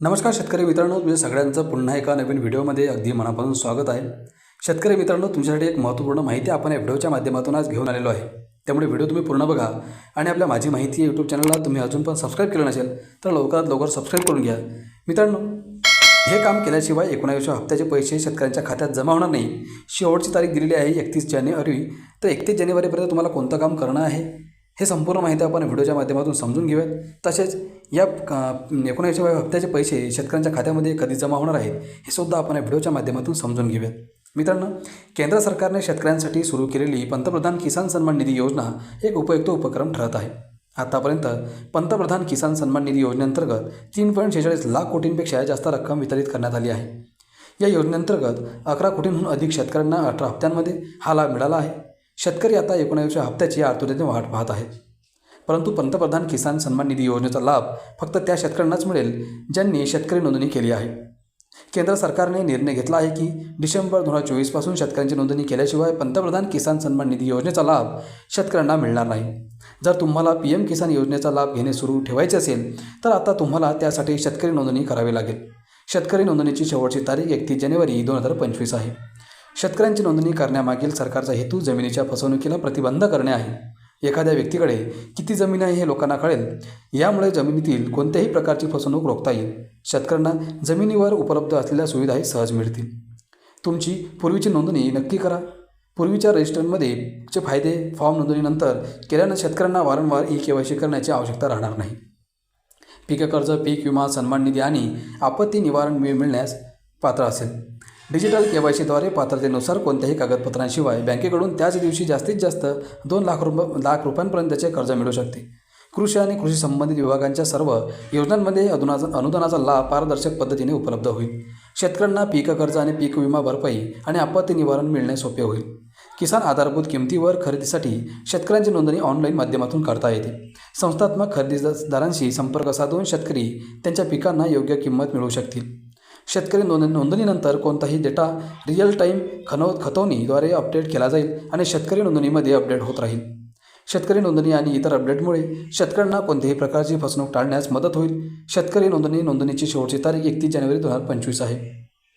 नमस्कार शेतकरी मित्रांनो तुझ्या सगळ्यांचं पुन्हा एका नवीन व्हिडिओमध्ये अगदी मनापासून स्वागत आहे. शेतकरी मित्रांनो तुमच्यासाठी एक महत्त्वपूर्ण माहिती आपण या व्हिडिओच्या माध्यमातून आज घेऊन आलेलो आहे. त्यामुळे व्हिडिओ तुम्ही पूर्ण बघा आणि आपल्या माझी माहिती यूट्यूब चॅनलला तुम्ही अजून पण सबस्क्राईब केलं नसेल तर लवकरात लवकर सबस्क्राईब करून घ्या. मित्रांनो हे काम केल्याशिवाय एकोणावीसच्या हप्त्याचे पैसे शेतकऱ्यांच्या खात्यात जमा होणार नाही. शेवटची तारीख दिलेली आहे एकतीस जानेवारी. तर एकतीस जानेवारीपर्यंत तुम्हाला कोणतं काम करणं आहे? हे संपूर्ण माहिती आपण व्हिडिओच्या माध्यमातून समजून घेऊयात. तसेच या एकोणऐंशीव्या हप्त्याचे पैसे शेतकऱ्यांच्या खात्यामध्ये कधी जमा होणार आहेत हे सुद्धा आपण या व्हिडिओच्या माध्यमातून समजून घेऊयात. मित्रांनो केंद्र सरकारने शेतकऱ्यांसाठी सुरू केलेली पंतप्रधान किसान सन्मान निधी योजना एक उपयुक्त उपक्रम ठरत आहे. आतापर्यंत पंतप्रधान किसान सन्मान निधी योजनेअंतर्गत तीन पॉईंट शेहेचाळीस लाख कोटींपेक्षा जास्त रक्कम वितरित करण्यात आली आहे. या योजनेअंतर्गत अकरा कोटींहून अधिक शेतकऱ्यांना अठरा हप्त्यांमध्ये हा लाभ मिळाला आहे. शेतकरी आता एकोणावीसच्या हप्त्याची आतुरतेने वाट पाहत आहेत परंतु पंतप्रधान किसान सन्मान निधी योजनेचा लाभ फक्त त्या शेतकऱ्यांनाच मिळेल ज्यांनी शेतकरी नोंदणी केली आहे. केंद्र सरकारने निर्णय घेतला आहे की डिसेंबर दोन हजार चोवीसपासून शेतकऱ्यांची नोंदणी केल्याशिवाय पंतप्रधान किसान सन्मान निधी योजनेचा लाभ शेतकऱ्यांना मिळणार नाही. जर तुम्हाला पी एम किसान योजनेचा लाभ घेणे सुरू ठेवायचे असेल तर आता तुम्हाला त्यासाठी शेतकरी नोंदणी करावी लागेल. शेतकरी नोंदणीची शेवटची तारीख एकतीस जानेवारी दोन हजार पंचवीस आहे. शेतकऱ्यांची नोंदणी करण्यामागील सरकारचा हेतू जमिनीच्या फसवणुकीला प्रतिबंध करणे आहे. एखाद्या व्यक्तीकडे किती जमीन आहे हे लोकांना कळेल. यामुळे जमिनीतील कोणत्याही प्रकारची फसवणूक रोखता येईल. शेतकऱ्यांना जमिनीवर उपलब्ध असलेल्या सुविधाही सहज मिळतील. तुमची पूर्वीची नोंदणी नक्की करा. पूर्वीच्या रजिस्टरमध्ये चे फायदे फॉर्म नोंदणीनंतर केल्यानं शेतकऱ्यांना वारंवार ई के वाय सी करण्याची आवश्यकता राहणार नाही. पीक कर्ज पीक विमा सन्मान निधी आणि आपत्ती निवारण मिळण्यास पात्र असेल. डिजिटल के वाय सीद्वारे पात्रतेनुसार कोणत्याही कागदपत्रांशिवाय बँकेकडून त्याच दिवशी जास्तीत जास्त दोन लाख रुप लाख रुपयांपर्यंतचे कर्ज मिळू शकते. कृषी आणि कृषी संबंधित विभागांच्या सर्व योजनांमध्ये अनुदानाचा अनुदानाचा लाभ पारदर्शक पद्धतीने उपलब्ध होईल. शेतकऱ्यांना पीक कर्ज आणि पीक विमा भरपाई आणि आपत्ती निवारण मिळणे सोपे होईल. किसान आधारभूत किमतीवर खरेदीसाठी शेतकऱ्यांची नोंदणी ऑनलाईन माध्यमातून करता येते. संस्थात्मक खरेदीदारांशी संपर्क साधून शेतकरी त्यांच्या पिकांना योग्य किंमत मिळवू शकतील. शेतकरी नोंद नोंदणीनंतर कोणताही डेटा रिअल टाईम खनो खतवणीद्वारे अपडेट केला जाईल आणि शेतकरी नोंदणीमध्ये अपडेट होत राहील. शेतकरी नोंदणी आणि इतर अपडेटमुळे शेतकऱ्यांना कोणत्याही प्रकारची फसवणूक टाळण्यास मदत होईल. शेतकरी नोंदणी नोंदणीची शेवटची तारीख एकतीस जानेवारी दोन हजार पंचवीस आहे.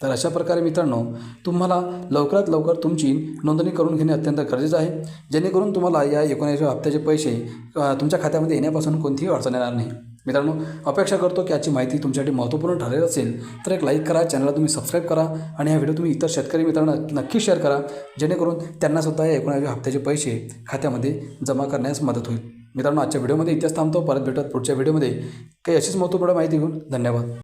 तर अशा प्रकारे मित्रांनो तुम्हाला लवकरात लवकर तुमची नोंदणी करून घेणे अत्यंत गरजेचं आहे. जेणेकरून तुम्हाला या एकोणऐंशी हप्त्याचे पैसे तुमच्या खात्यामध्ये येण्यापासून कोणतीही अडचण येणार नाही. मित्रांनो अपेक्षा करतो की आजची माहिती तुमच्यासाठी महत्त्वपूर्ण ठरेल असेल तर एक लाईक करा चॅनलला तुम्ही सबस्क्राईब करा आणि हा व्हिडिओ तुम्ही इतर शेतकरी मित्रांना नक्की शेअर करा जेणेकरून त्यांनासुद्धा या एकोणाव्या हप्त्याचे पैसे खात्यामध्ये जमा करण्यास मदत होईल. मित्रांनो आजच्या व्हिडिओमध्ये इतिहास थांबतो. परत भेटत पुढच्या व्हिडिओमध्ये काही अशीच महत्त्वपूर्ण माहिती घेऊन धन्यवाद.